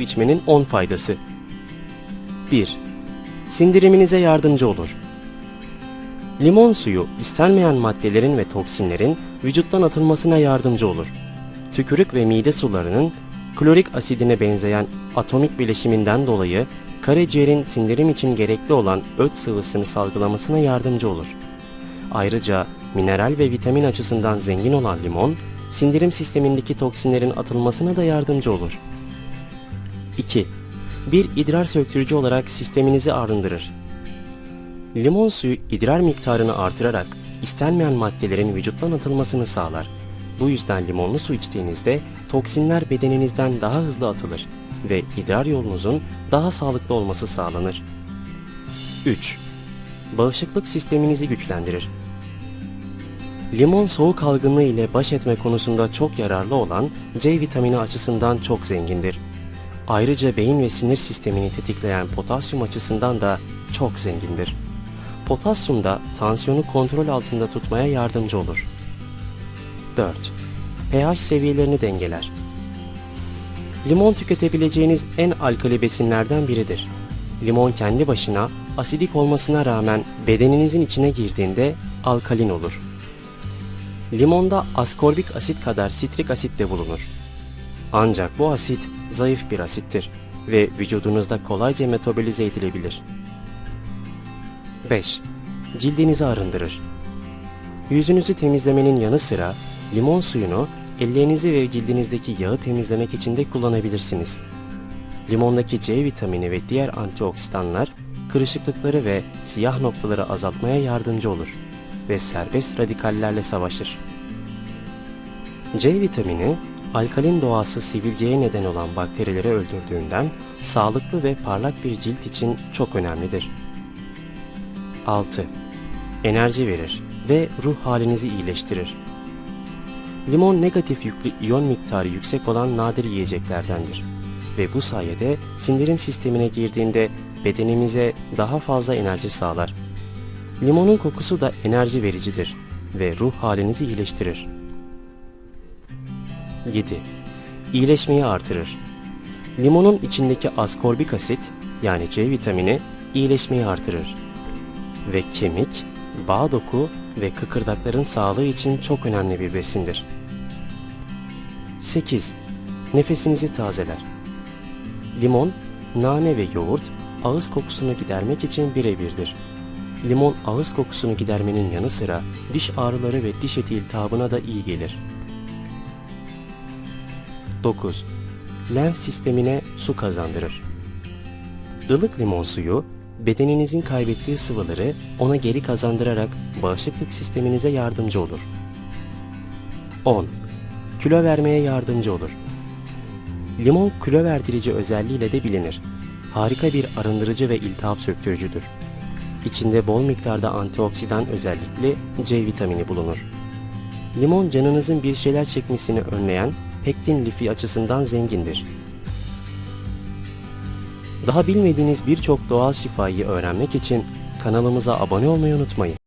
içmenin 10 faydası. 1. Sindiriminize yardımcı olur. Limon suyu istenmeyen maddelerin ve toksinlerin vücuttan atılmasına yardımcı olur. Tükürük ve mide sularının klorik asidine benzeyen atomik bileşiminden dolayı karaciğerin sindirim için gerekli olan öt sıvısını salgılamasına yardımcı olur. Ayrıca mineral ve vitamin açısından zengin olan limon, sindirim sistemindeki toksinlerin atılmasına da yardımcı olur. 2. Bir idrar söktürücü olarak sisteminizi arındırır. Limon suyu idrar miktarını artırarak istenmeyen maddelerin vücuttan atılmasını sağlar. Bu yüzden limonlu su içtiğinizde toksinler bedeninizden daha hızlı atılır ve idrar yolunuzun daha sağlıklı olması sağlanır. 3. Bağışıklık sisteminizi güçlendirir. Limon soğuk algınlığı ile baş etme konusunda çok yararlı olan C vitamini açısından çok zengindir. Ayrıca beyin ve sinir sistemini tetikleyen potasyum açısından da çok zengindir. Potasyum da tansiyonu kontrol altında tutmaya yardımcı olur. 4. pH seviyelerini dengeler. Limon tüketebileceğiniz en alkali besinlerden biridir. Limon kendi başına asidik olmasına rağmen bedeninizin içine girdiğinde alkalin olur. Limonda askorbik asit kadar sitrik asit de bulunur. Ancak bu asit zayıf bir asittir ve vücudunuzda kolayca metabolize edilebilir. 5. Cildinizi arındırır. Yüzünüzü temizlemenin yanı sıra limon suyunu ellerinizi ve cildinizdeki yağı temizlemek için de kullanabilirsiniz. Limondaki C vitamini ve diğer antioksidanlar kırışıklıkları ve siyah noktaları azaltmaya yardımcı olur ve serbest radikallerle savaşır. C vitamini alkalin doğası sivilceye neden olan bakterileri öldürdüğünden sağlıklı ve parlak bir cilt için çok önemlidir. 6. Enerji verir ve ruh halinizi iyileştirir. Limon negatif yüklü iyon miktarı yüksek olan nadir yiyeceklerdendir ve bu sayede sindirim sistemine girdiğinde bedenimize daha fazla enerji sağlar. Limonun kokusu da enerji vericidir ve ruh halinizi iyileştirir. 7. İyileşmeyi artırır. Limonun içindeki askorbik asit yani C vitamini iyileşmeyi artırır. Ve kemik, bağ doku ve kıkırdakların sağlığı için çok önemli bir besindir. 8. Nefesinizi tazeler. Limon, nane ve yoğurt ağız kokusunu gidermek için birebirdir. Limon ağız kokusunu gidermenin yanı sıra diş ağrıları ve diş eti iltihabına da iyi gelir. 9. Lenf sistemine su kazandırır. Ilık limon suyu, bedeninizin kaybettiği sıvıları ona geri kazandırarak bağışıklık sisteminize yardımcı olur. 10. Kilo vermeye yardımcı olur. Limon kilo verdirici özelliğiyle de bilinir. Harika bir arındırıcı ve iltihap söktürücüdür. İçinde bol miktarda antioksidan özellikli C vitamini bulunur. Limon canınızın bir şeyler çekmesini önleyen pektin lifi açısından zengindir. Daha bilmediğiniz birçok doğal şifayı öğrenmek için kanalımıza abone olmayı unutmayın.